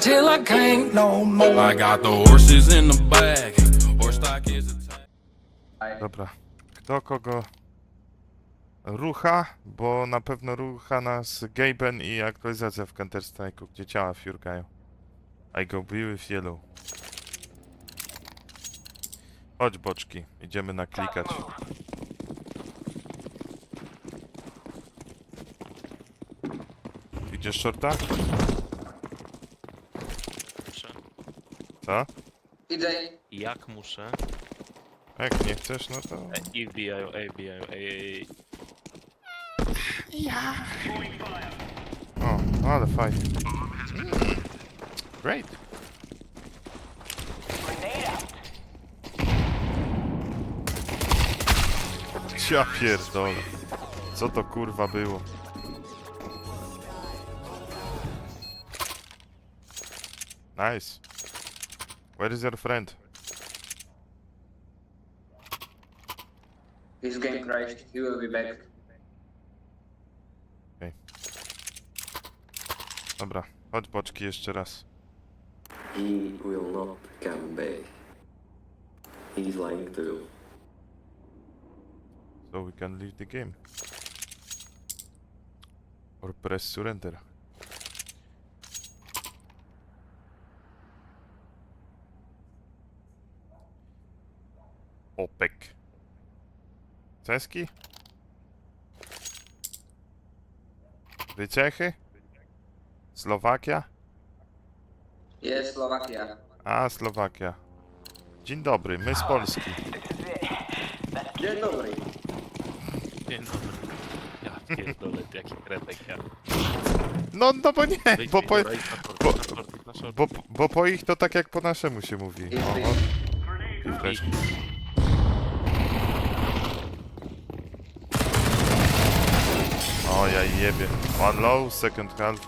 till I can't no more. I got the horses in the back. Horse stock is a Dobra. Kto kogo rucha? Bo na pewno rucha nas Gaben i aktualizacja w Counter Strike'u, gdzie ciała fiurkają. I go blue with yellow. Chodź boczki, idziemy na klikać. Idziesz shorta? Muszę. Co? Idę. Jak muszę? Jak nie chcesz, no to... I wbijają, ej, wbijają, ej, ej. O, ale fajnie. Great. Ja pierdolę. Co to kurwa było? Nice. Where is your friend? His game crashed. He will be back. Dobra, chodź boczki jeszcze raz. He will not come back. He's lying to you. So we can leave the game. Or press surrender. Opek. Ceski? Wyciechy? Słowakia? Jest Slovakia. A, Słowakia. Dzień dobry, my z Polski. Dzień dobry. Dzień dobry. Ja pierdolę, jaki kredek ja. No, no bo nie, Wyjdź, bo po, dobra, idź na short, bo- idź na short, idź na short. bo, bo po ich to tak jak po naszemu się mówi. O, o. I O, ja jebie. One low, second half.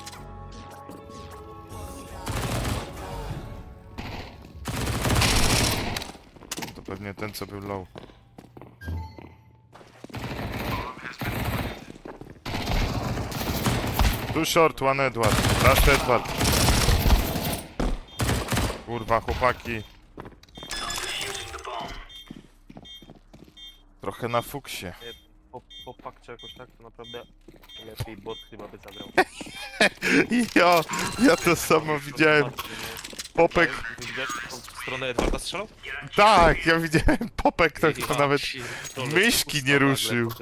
To pewnie ten, co był low. Too short, one Edward. Last Edward. Kurwa, chłopaki. Trochę na fuksie. Po, po pakcie jakoś tak, to naprawdę lepiej bot chyba by zagrał. Ja, ja to samo widziałem. Popek. Widziałeś taką stronę Edwarda strzelał? Tak, ja widziałem popek, to, to nawet myszki nie ruszył.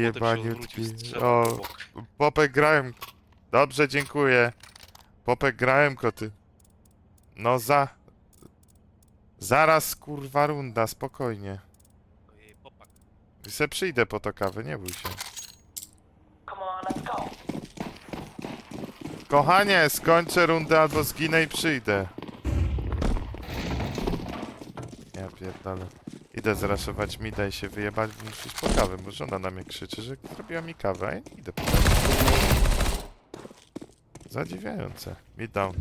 Jebaniutki. O, popek grałem. Dobrze, dziękuję. Popek grałem, koty. No za... Zaraz, kurwa, runda, spokojnie. Popak. I se przyjdę po to kawę, nie bój się. Kochanie, skończę rundę albo zginę i przyjdę. Ja pierdolę. Idę zraszować mida i się wyjebać, bo muszę iść po kawę, bo żona na mnie krzyczy, że zrobiła mi kawę, a ja nie idę po kawę. Zadziwiające. Mid down.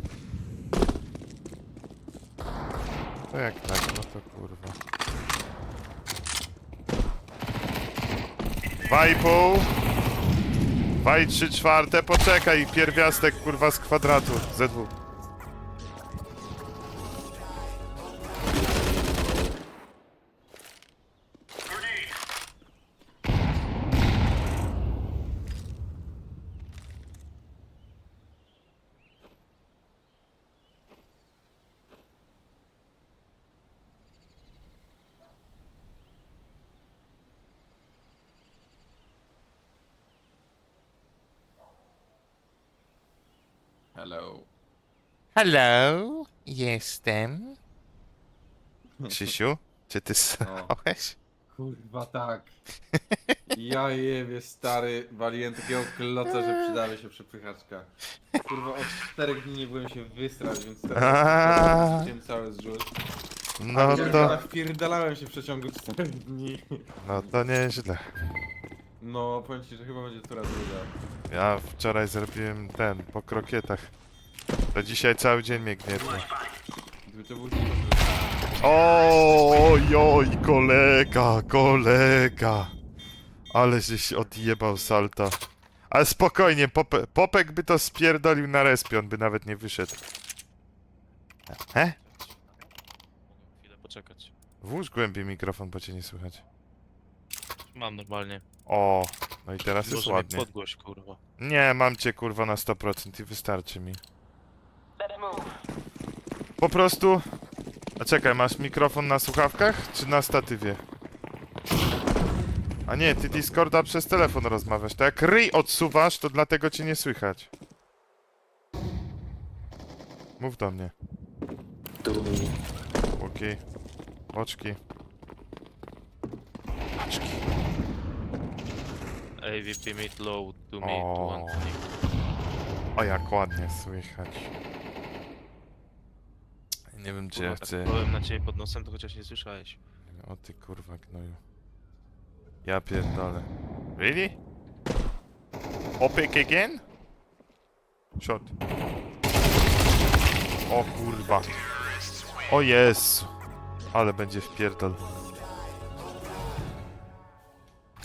To jak tak, no to kurwa. Dwa i pół. Dwa i trzy czwarte. Poczekaj, pierwiastek kurwa z kwadratu. Z2. Hello, jestem. Krzysiu, czy ty srałeś? Kurwa tak. Ja jebie stary, waliłem takiego kloca, że przydały się przepychaczka. Kurwa od czterech dni nie byłem się wystrać, więc Aaa. teraz wiem cały zrzut. No to... to, Wpierdalałem się w przeciągu czterech dni. no to nieźle. No, powiem ci, że chyba będzie tura druga. Ja wczoraj zrobiłem ten, po krokietach. To dzisiaj cały dzień mnie gnietło. Gdyby to był tylko Oj, oj, kolega, kolega. Ale żeś odjebał salta. Ale spokojnie, Pope, Popek by to spierdolił na respie, on by nawet nie wyszedł. He? Chwilę poczekać. Włóż głębiej mikrofon, bo cię nie słychać. Mam normalnie. O, no i teraz jest Może mnie ładnie. podgłoś, kurwa. Nie, mam cię kurwa na 100% i wystarczy mi. Po prostu... A czekaj, masz mikrofon na słuchawkach czy na statywie? A nie, ty Discorda przez telefon rozmawiasz. To jak ryj odsuwasz, to dlatego cię nie słychać. Mów do mnie. To me. Łoki. Oczki. Oczki. AVP mid low to me O. to one. O, jak ładnie słychać. Nie wiem, czy ja tak chcę... byłem na ciebie pod nosem, to chociaż nie słyszałeś. O ty kurwa gnoju. Ja pierdolę. Really? Opek again? Shot. O kurwa. O Jezu. Ale będzie wpierdol.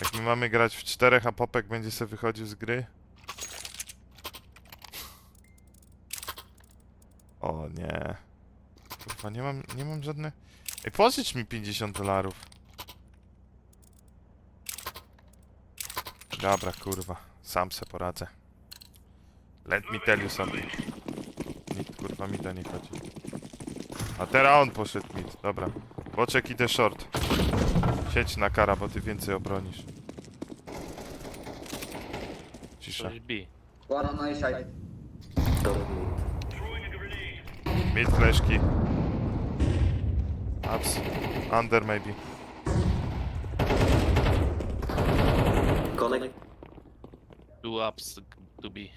Jak my mamy grać w czterech, a Popek będzie sobie wychodził z gry? O nie. Kurwa, nie mam, nie mam żadnych... Ej, pożycz mi 50 dolarów. Dobra, kurwa. Sam se poradzę. Let me tell you something. Nikt kurwa mi da nie chodzi. A teraz on poszedł mid. Dobra. Boczek idę short. Siedź na kara, bo ty więcej obronisz. Cisza. Coś B. One on my side. Mid fleszki. Ups. Under maybe. Connect. Two ups to B.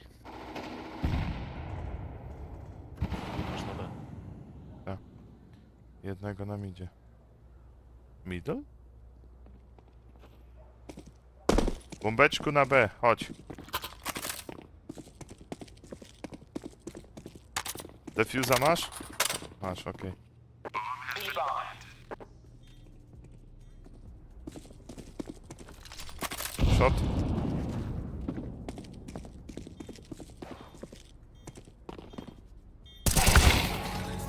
Można B. Jednego nam idzie. Middle? Bombeczku na B, chodź. Defuza masz? Masz, okej. Shot.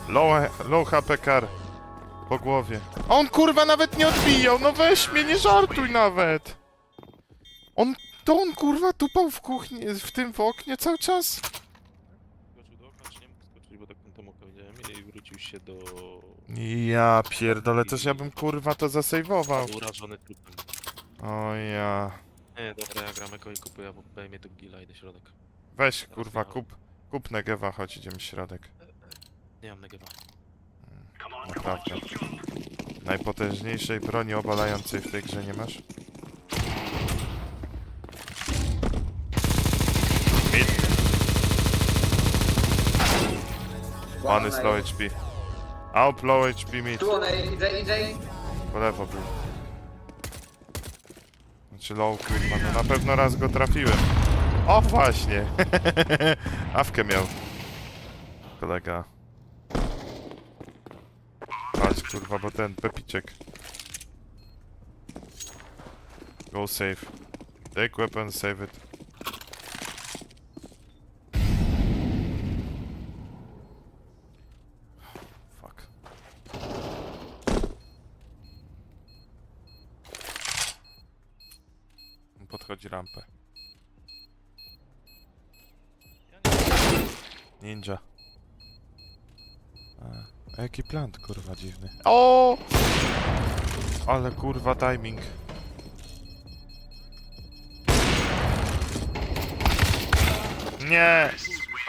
Low, low HP car. Po głowie. A on kurwa nawet nie odbijał, no weź mnie, nie żartuj nawet. On, to on kurwa tupał w kuchni, w tym w oknie cały czas. Skoczył do okna, czy nie mógł skoczyć, bo tak kątem oka widziałem i wrócił się do... Ja pierdolę, też ja bym kurwa to zasejwował. Urażony trupem. O ja. Nie, dobra, ja gram eko i kupuję, bo pejmie to gila, idę środek. Weź kurwa, kup, kup Negewa, chodź idziemy w środek. Nie mam negewa. Naprawdę. Najpotężniejszej broni obalającej w tej grze nie masz? Mid. One is low. HP. Out low HP mid. Two on A. Idzie, idzie. Po lewo był. Znaczy low kurwa, no na pewno raz go trafiłem. O właśnie! Awkę miał. Kolega. Patrz kurwa, bo ten pepiczek. Go save. Take weapon, save it. Fuck. Podchodzi rampę. Ninja. A, jaki plant, kurwa, dziwny. O! Ale kurwa timing. Nie!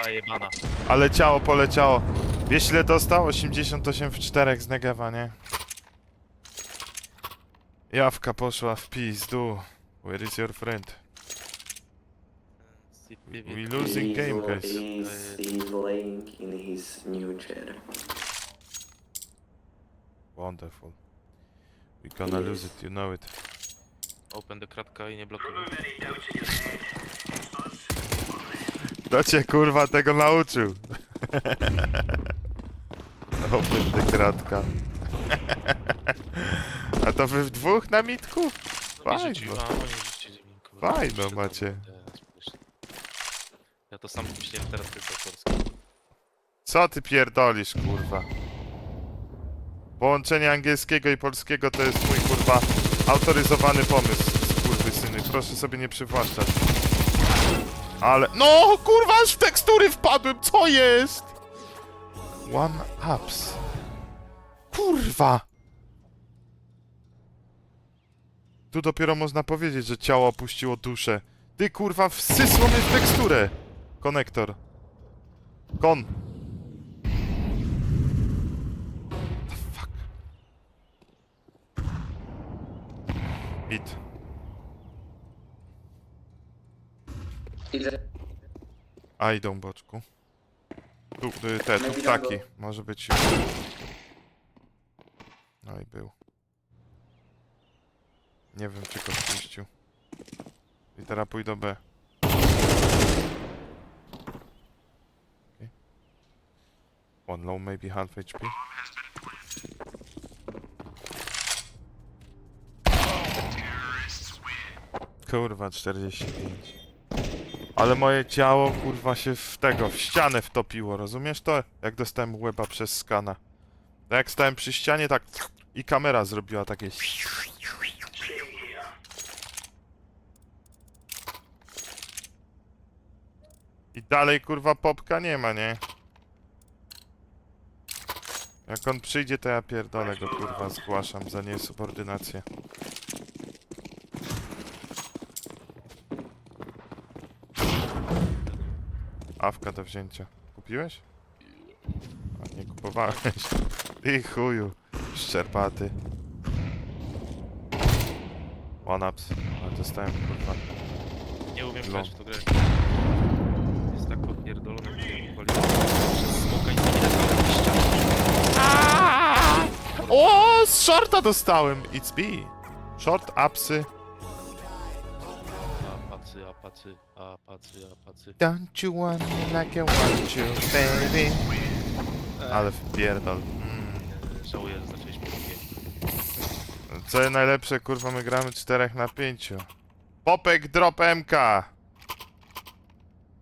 Jebana. Ale ciało poleciało. Wiesz ile dostał? 88 w 4 z Negewa, nie? Jawka poszła w pizdu. Where is your friend? We losing game, guys. he's, he's laying in his new chair. Wonderful. We gonna lose it, you know it. Open the kratka i nie blokuj. Kto cię kurwa tego nauczył? Open the kratka. A to wy w dwóch na mitku? No nie Fajno. rzucił, a oni rzucili mi, kurwa. Fajno Jeszcze macie. myślę. Ja to sam myślałem teraz, to jest autorskie. Co ty pierdolisz, kurwa? Połączenie angielskiego i polskiego to jest mój, kurwa, autoryzowany pomysł, syny. Proszę sobie nie przywłaszczać. Ale... No, kurwa, aż w tekstury wpadłem, co jest? One ups. Kurwa! Tu dopiero można powiedzieć, że ciało opuściło duszę. Ty kurwa, wsysło mnie w teksturę! Konektor. Kon. The fuck? It. Idę. A idą boczku. Tu, y, te, tu ptaki. Może być już. No i był. Nie wiem, czy go wpuścił. I teraz pójdę B. Okay. One low, maybe half HP. Kurwa, 45. Ale moje ciało, kurwa, się w tego, w ścianę wtopiło, rozumiesz to? Jak dostałem łeba przez skana. Jak stałem przy ścianie, tak i kamera zrobiła takie... I dalej, kurwa, popka nie ma, nie? Jak on przyjdzie, to ja pierdolę go, kurwa, zgłaszam za niesubordynację. Awka do wzięcia. Kupiłeś? A nie kupowałeś. Ty chuju. Szczerbaty. One ups. Ale dostałem kurwa. Nie umiem grać w tą grę. Tak popierdolony, że nie wali. Przez smoka i nie ale ścianę. O, z shorta dostałem. It's B. Short upsy. Apacy, apacy, apacy, apacy. Don't you want me like I want you, baby? Ale wpierdol. E, Żałuję, że zaczęliśmy drugie. Co najlepsze, kurwa, my gramy 4 na 5. Popek drop MK.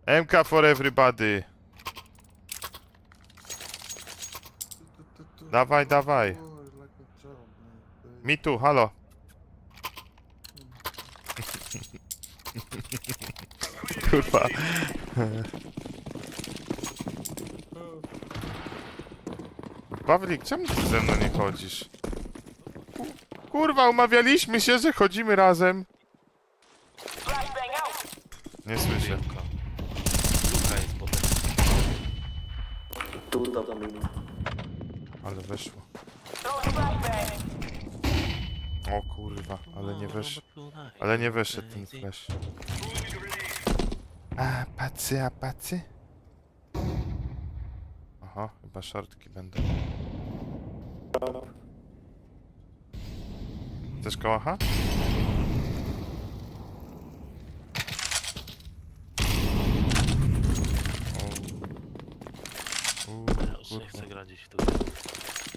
MK for everybody. Dawaj, dawaj. Mi tu, halo. Kurwa. Pawlik, czemu ty ze mną nie chodzisz? Ku- Kurwa, umawialiśmy się, że chodzimy razem. Nie słyszę. Luka. Luka jest potem. Two double mid. Ale weszło. O kurwa, ale nie wesz... Ale nie weszedł ten flash. A, pacy, a pacy? Aha, chyba shortki będą. Chcesz kołacha? O. Uuu, Ja w tą grę.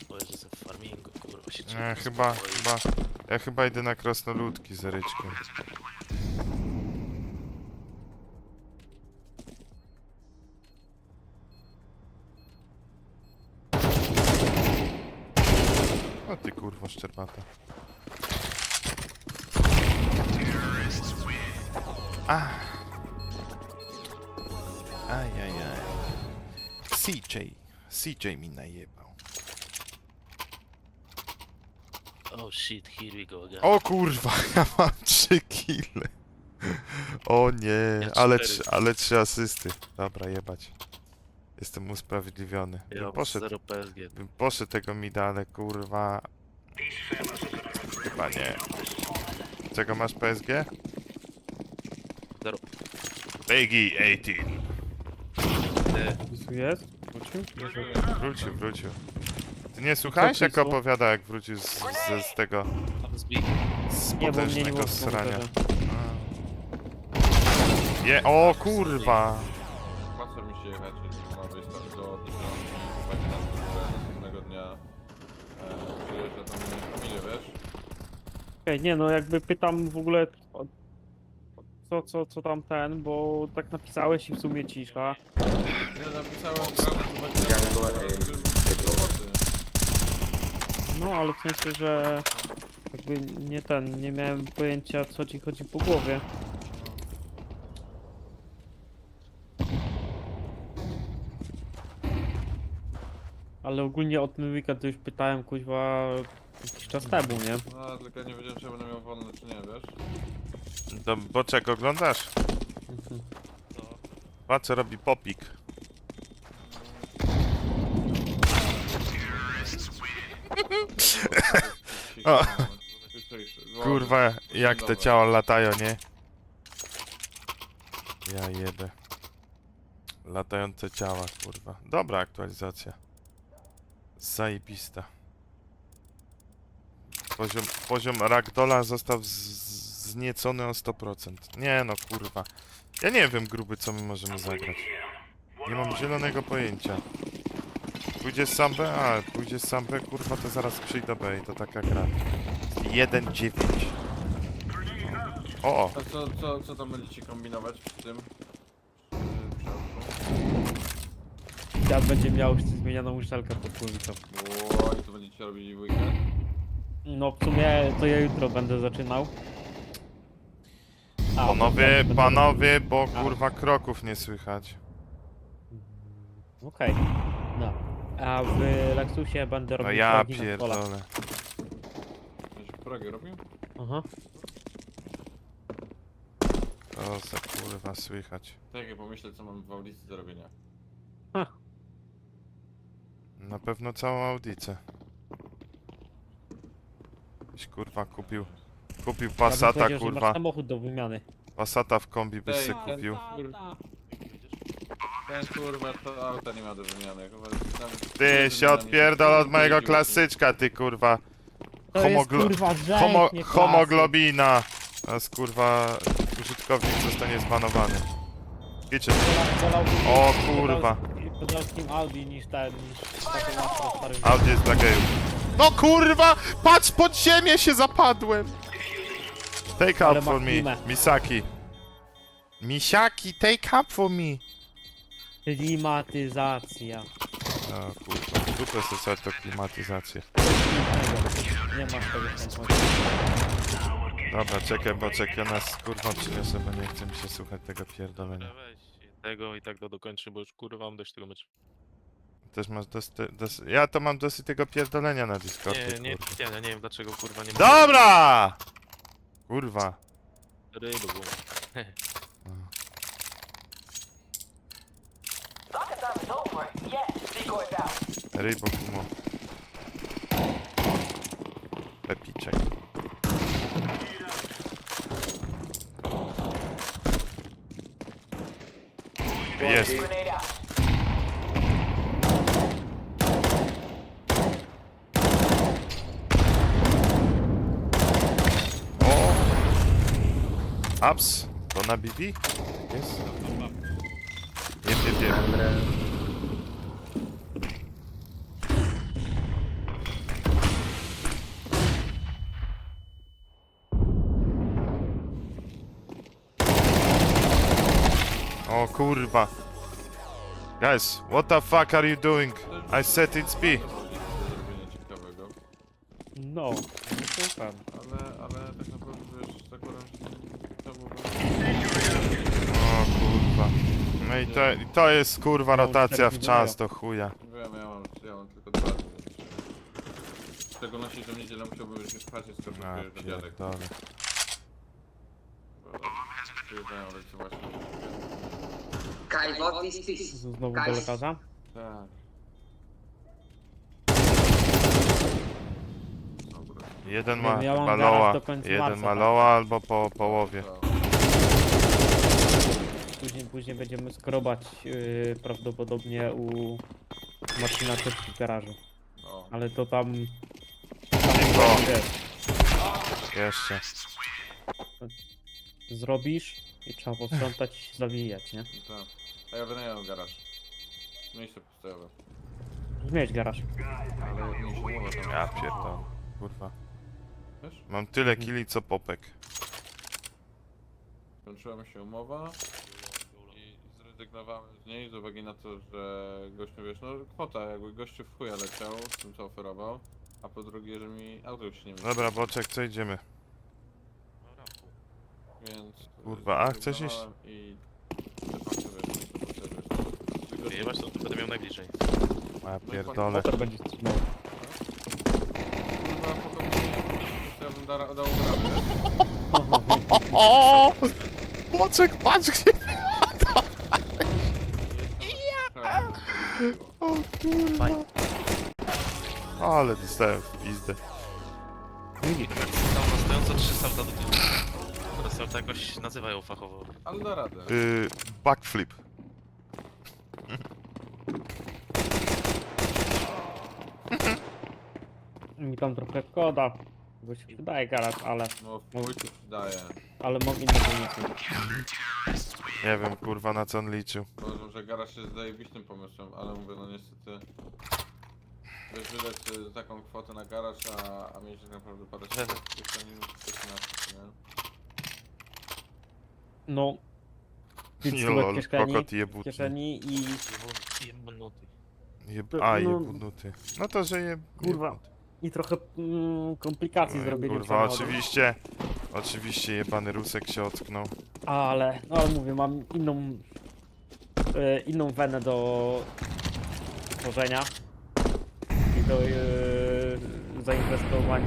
Boję, że jestem w farmingu, kurwa się. Nie, chyba, spokojnie. chyba... Ja chyba idę na krasnoludki z ryczkiem. O ty kurwa szczerbata. A. Ajajaj. CJ. CJ mi najebał. Oh shit, here we go again. O kurwa, ja mam 3 kile. O nie, Ja ale, cztery. trzy- ale trzy asysty. Dobra, jebać. Jestem usprawiedliwiony. Ja Bym mam poszedł, 0 PSG. bym poszedł tego mida, ale kurwa... Chyba nie. Czego masz PSG? Zero. Peggy 18. E, Tu jest? Wrócił? Wrócił, wrócił. Ty nie słuchałeś jak opowiada jak wrócił z, z, z tego... z Nie, bo mnie nie potężnego było w srania. komputerze. A. Je, o kurwa! Pasem mi się jechać, jeżeli ma wyjść tam do oddziału i chłopaki na górę następnego dnia e, przyjeżdża tam moją familię, wiesz? Okej, nie no, jakby pytam w ogóle o, co, co, co tam ten, bo tak napisałeś i w sumie cisza. Ja napisałem no, ale w sensie, że jakby nie ten, nie miałem pojęcia co ci chodzi po głowie. Ale ogólnie o ten weekend już pytałem kuźwa jakiś czas temu, nie? No, tylko nie wiedziałem, czy będę miał wolne, czy nie, wiesz? No bo boczek oglądasz? Mhm. A co robi popik? O. Kurwa, jak te ciała latają, nie? Ja jebę. Latające ciała, kurwa. Dobra aktualizacja. Zajebista. Poziom, poziom ragdola został zniecony o 100%. Nie no, kurwa. Ja nie wiem, gruby, co my możemy zagrać. Nie mam zielonego pojęcia. Pójdzie sam B? A, pójdzie sam B, kurwa, to zaraz przyjdę B i to taka gra. 1-9. O, o, A co, co, co tam będziecie kombinować w tym? Ja będzie miał już zmienioną uszczelkę pod. O, i to będziecie robić w weekend? No w sumie to ja jutro będę zaczynał. A, panowie, będę- panowie, bo A. kurwa kroków nie słychać. Okej. No. A w Lexusie będę No robił ja na polach. pierdolę. Będziesz progę robił? Aha. To se kurwa słychać. Tak, jak pomyślę, co mam w audycji do robienia. Na pewno całą audicę. Byś kurwa kupił. Kupił Ja bym Passata, powiedział, że masz kurwa. samochód do wymiany. Passata w kombi byś Ej, se ten- kupił. Ten kurwa, to auta nie ma do wymiany. Chyba nawet- Ty się odpierdol od mojego klasyczka, ty kurwa. To jest Homoglo- kurwa rzeź, Homo nie klasy. homoglobina. Teraz kurwa użytkownik zostanie zbanowany. Wiecie, Wola- wolałbym O, kurwa. pedalskim- pedalskim Audi niż ten, niż starym. Audi jest dla gejów. No kurwa! Patrz, pod ziemię się zapadłem! Take Ale up for me, klimę. Misaki. Misiaki, take up for me! Klimatyzacja. O kurwa, dupę sobie sobie to klimatyzację. Nie masz tego samochodu. Dobra, czekaj, bo czekaj, nas kurwa przyniosę, bo nie chce mi się słuchać tego pierdolenia. Weź tego i tak to dokończę, bo już kurwa mam dość tego meczu. Też masz dosyć, dos... Ja to mam dosyć tego pierdolenia na Discordzie, Nie, nie, kurwa. nie, nie wiem dlaczego kurwa nie ma. Dobra! Kurwa. Ryby było. Rybo kumo. Pepiczek. Jest. O! Ups. To na BB? Jest. Jep, jep, jep. O kurwa. Guys, what the fuck are you doing? I said it's B. Do zrobienia ciekawego. No, no super. Ale, ale tak naprawdę wiesz, zakładam, że to byłoby... O kurwa. No i to, i to jest kurwa No, rotacja w tak czas do chuja. Wiem, ja mam, ja mam tylko dwa szczególności, że w niedzielę musiałbym już spać, skoro A przyjeżdża dziadek. pierdolę. Bo Przyjeżdżają rodzice właśnie. Kai, what is this? Znowu do Guys. lekarza? Tak. Dobra. Jeden ma wiem, ja mam chyba garaż loa. do końca Jeden marca, ma tak. loa albo po połowie. To- Później, później będziemy skrobać yy, prawdopodobnie u Marcina też w garażu. O, Ale to tam... Wiesz, jeszcze. zrobisz i trzeba posprzątać i się zawijać, nie? tak. A ja wynająłem garaż. Miejsce postojowe. Mieć garaż. Ale umowa tam. Ja pierdolę. Kurwa. Wiesz? Mam tyle kili co popek. Kończyła mi się umowa i zrezygnowałem z niej z uwagi na to, że gościu, wiesz, no kwota, jakby gościu w chuja leciał z tym co oferował. a po drugie, że mi auto już się nie mieści. Dobra, boczek, co idziemy? No. Więc... Kurwa, a chcesz iść? I... wiesz, to to będę miał najbliżej. A pierdolę. Potem będzie trzymał. Kurwa, potem ja bym da- dał radę. O! Boczek, patrz gdzie... Ja! O kurwa. Ale dostałem w pizdę. Tam na stojąco trzy salta do tyłu. Teraz salta jakoś nazywają fachowo. Ale da radę. Yy, backflip. Mi tam trochę szkoda. Bo się wydaje garaż, ale, No, w chuj się przydaje. ale mogli nie wyniknąć. Nie wiem, kurwa, na co on liczył. Uważam, że garaż jest zajebistym pomysłem, ale mówię, no niestety... Wiesz, wydać sobie taką kwotę na garaż, a, a mieć tak naprawdę w kieszeni, no to coś inaczej, nie? No. Pięć Nie stówek lol, w kieszeni, kokot w jebutny. kieszeni i Jebnuty. Jeb... To- A, no- jebutnuty. No to, że jeb... Kurwa. I trochę mm, komplikacji Oj, zrobienia Kurwa, oczywiście. Oczywiście jebany Rusek się ocknął. Ale, no ale mówię, mam inną e, inną wenę do tworzenia i do e, zainwestowania,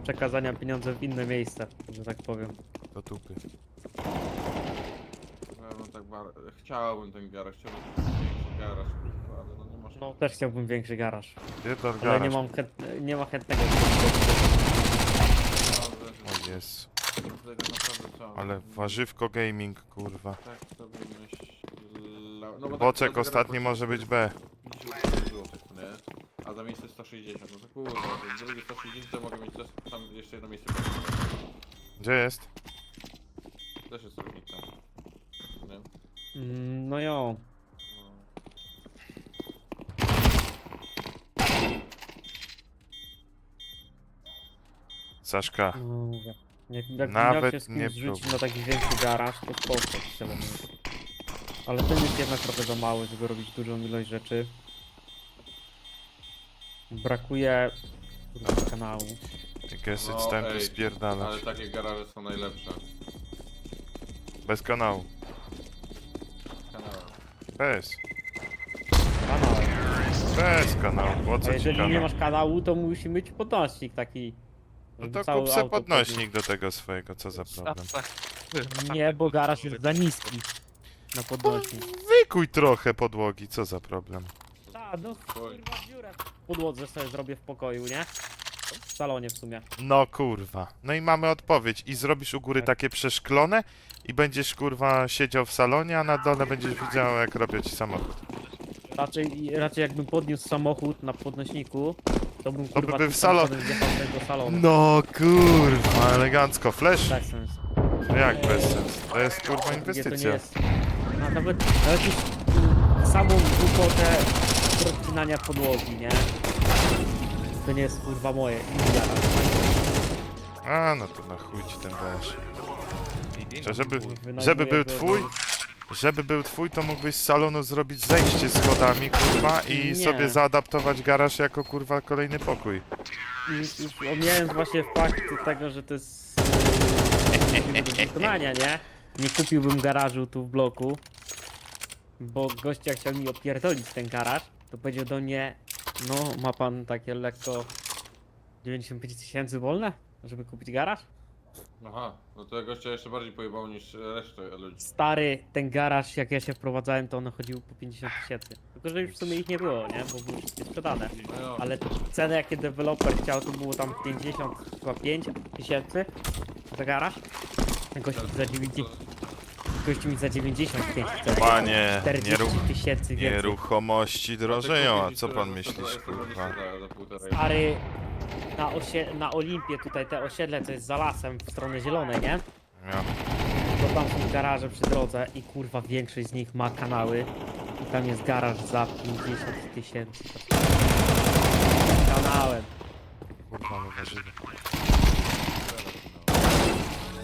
z przekazania pieniędzy w inne miejsce, że tak powiem. Do dupy. Bar... Chciałbym ten garaż, chciałbym większy garaż, kurwa, ale no nie można. No też chciałbym większy garaż, Pierdol ale garaż. nie mam, chęt, nie ma chętnego. O jest. Tego naprawdę trzeba. Ale warzywko gaming, kurwa. Tak sobie myślałem. No bo tak, Boczek to ostatni garaż może być B. 50 złotych, nie? A za miejsce 160, no to kurwa, to drugie 160 to mogę mieć też tam jeszcze jedno miejsce. Gdzie jest? Też jest różnica. Mm, No jo, No. Saszka. no mówię. Jak, jak Nawet miał się z nie kimś próbuj. na taki większy garaż, to spoko, mówię. Ale ten jest jednak trochę za mały, żeby robić dużą ilość rzeczy. Brakuje kurwa, kanału. I guess No, it's time to ej, spierdalać. Ale takie garaże są najlepsze. Bez kanału. Bez. Kanał. Bez kanału. Po A co ci jeżeli nie kanał? masz kanału, to musi mieć podnośnik taki. No żeby to całe kup se auto podnośnik do tego swojego, co za problem. podnieść. Nie, bo garaż jest za niski na podnośnik. Wykuj trochę podłogi, co za problem. A, no kurwa dziurę w podłodze sobie zrobię w pokoju, nie? W salonie w sumie. No kurwa. No i mamy odpowiedź. I zrobisz u góry Tak. takie przeszklone i będziesz kurwa siedział w salonie, a na dole będziesz widział jak robię ci samochód. Raczej, raczej jakbym podniósł samochód na podnośniku, to bym by kurwa był tym salon. samochodem wjechał do tego salonu. No kurwa, elegancko. Flash? Bez sens. No jak bez sensu? To jest kurwa Gdzie to nie inwestycja. jest. No, nawet, nawet już samą głupotę rozcinania podłogi, nie? To nie jest kurwa moje. A no to na chuj ci ten weź. Że żeby, Wynajmuję żeby był twój, żeby był twój, to mógłbyś z salonu zrobić zejście schodami, kurwa, i Nie. sobie zaadaptować garaż jako kurwa kolejny pokój. Już omijając właśnie fakt tego, że to jest do wykonania, nie? Nie kupiłbym garażu tu w bloku, bo gościa chciał mi opierdolić ten garaż, to powiedział do mnie, no ma pan takie lekko 95 tysięcy wolne, żeby kupić garaż? Aha, no to gościa jeszcze bardziej pojebał niż resztę ludzi. Stary, ten garaż jak ja się wprowadzałem, to one chodziły po 50 tysięcy. Tylko, że już w sumie ich nie było, nie? Bo były wszystkie sprzedane. No. Ale cenę jakie deweloper chciał, to było tam 55 tysięcy za garaż. Gość mi za 90, gość mi za 95 chce. Panie, 40 nieruch tysięcy więcej. nieruchomości drożeją, a co pan myślisz, 120 kurwa? Stary, na, osie, na Olimpie tutaj te osiedle, co jest za lasem w stronę zielonej, nie? Ja. To tam są garaże przy drodze i kurwa większość z nich ma kanały. I tam jest garaż za 50 tysięcy. Kanałem. Kurwa, warzywa.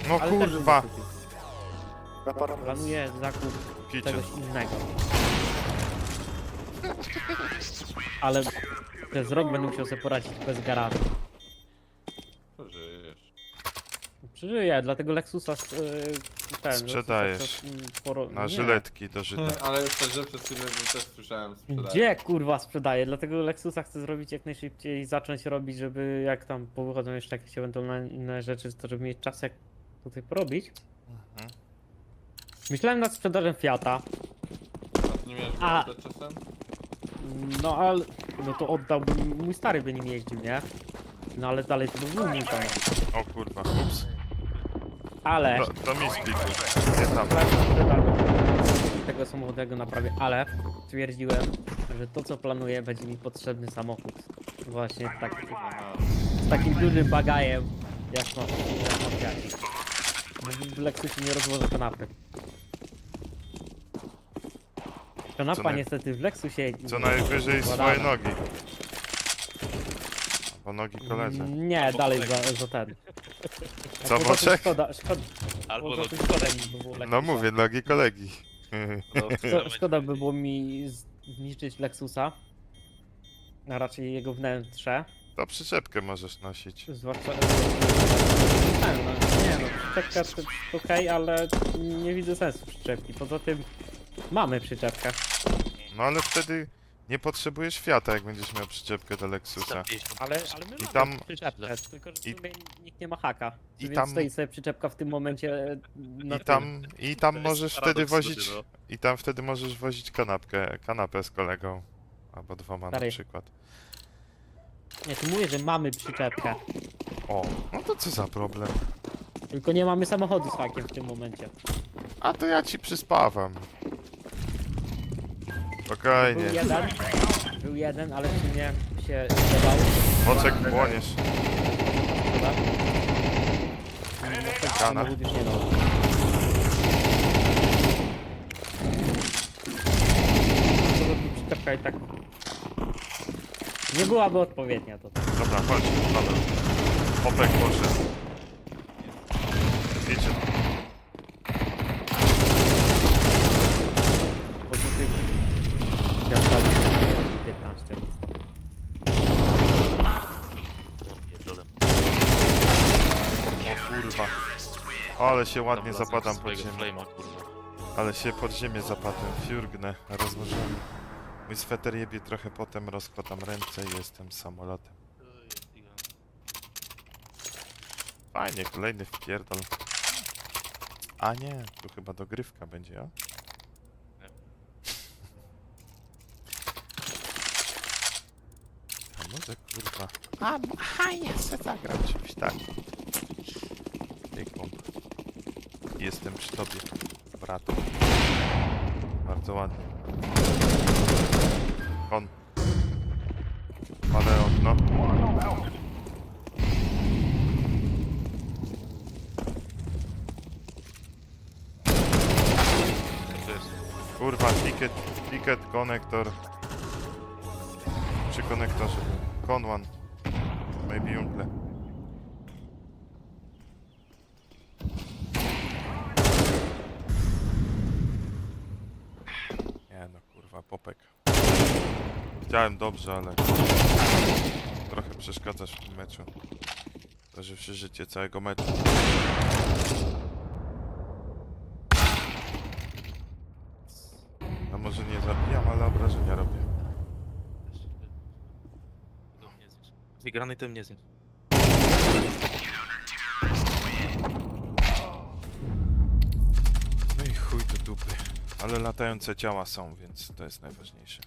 No Ale też bym kurwa, kupił. Planuję zakup kicie. czegoś innego. Ale Przez rok będę musiał sobie poradzić bez garażu. Żyjesz. Przeżyję, dlatego Lexusa yy, ten, Lexusa Sprzedajesz. przez, mm, poro- Na nie. żyletki do żyta. Ale szczerze, przez chwilę też słyszałem sprzedaję. Gdzie kurwa sprzedaję? Dlatego Lexusa chcę zrobić jak najszybciej i zacząć robić, żeby jak tam powychodzą jeszcze jakieś ewentualne rzeczy, to żeby mieć czas jak tutaj porobić. Mhm. Myślałem nad sprzedażą Fiata, nie miałeś A. Czasem? no ale no to oddałbym, mój stary by nim jeździł, nie? No ale dalej to był mój samochód. O kurwa, ups. Ale To, to mi splikuj. Nie tam. tego samochodu jak go naprawię, ale stwierdziłem, że to co planuję będzie mi potrzebny samochód. Właśnie tak, z takim dużym bagajem, jak ma, jak ma Fiacik. Bo W Lexusie nie rozłożę kanapy. Kanapa Co naj- niestety w Lexusie Co najwyżej swoje układana. nogi. Bo nogi koledzy. Nie, dalej za, za ten. Co, boczek? Szkoda, szkoda, Albo no, tym szkoda mi by było No mówię, nogi kolegi. no, Szko- Szkoda by było mi zniszczyć Lexusa. A raczej jego wnętrze. To przyczepkę możesz nosić. Zwłaszcza. Nie no, przyczepka to jest okej, ale nie widzę sensu przyczepki. Poza tym mamy przyczepkę. No ale wtedy nie potrzebujesz Fiata, jak będziesz miał przyczepkę do Lexusa. Ale, ale my I mamy tam- przyczepkę, tylko że i- sumie nikt nie ma haka. i więc tam- stoi sobie przyczepka w tym momencie na I tam, i tam jest możesz wtedy wozić, wtedy, i tam wtedy możesz wozić kanapkę, kanapę z kolegą. Albo dwoma na Stary. przykład. tym. Nie, tu mówię, że mamy przyczepkę. O, no to co za problem? Tylko nie mamy samochodu z hakiem w tym momencie. A to ja ci przyspawam. Był Spokojnie. jeden, był jeden, ale w sumie się zdawał. Boczek płoniesz. Samochód już nie dał. Przyczepka i tak... Nie byłaby odpowiednia to. Dobra, chodź, dobra. Popek poszedł. Wiecie, tych... Gwiazdali 15 nic. pierdolę. o kurwa. Ale się ładnie Tam zapadam pod swojego ziemię. flame'a, kurwa. Ale się pod ziemię zapadłem. Fiurgnę, rozłożyłem. Mój sweter jebie trochę potem, rozkładam ręce i jestem samolotem. Fajnie, kolejny wpierdol. A nie, tu chyba dogrywka będzie, a? A może kurwa. A, aha, ja se zagram czymś tak. Big bomb. Jestem przy tobie, bratu. Bardzo ładnie. On. Ale okno. To jest Kurwa, ticket, ticket, konektor. Przy konektorze. Con one. Maybe jungle. Nie no, kurwa, popek. Chciałem dobrze, ale... Trochę przeszkadzasz w tym meczu. Zdarzywszy życie całego meczu. Dwie granaty mnie zniósł. No i chuj do dupy. Ale latające ciała są, więc to jest najważniejsze.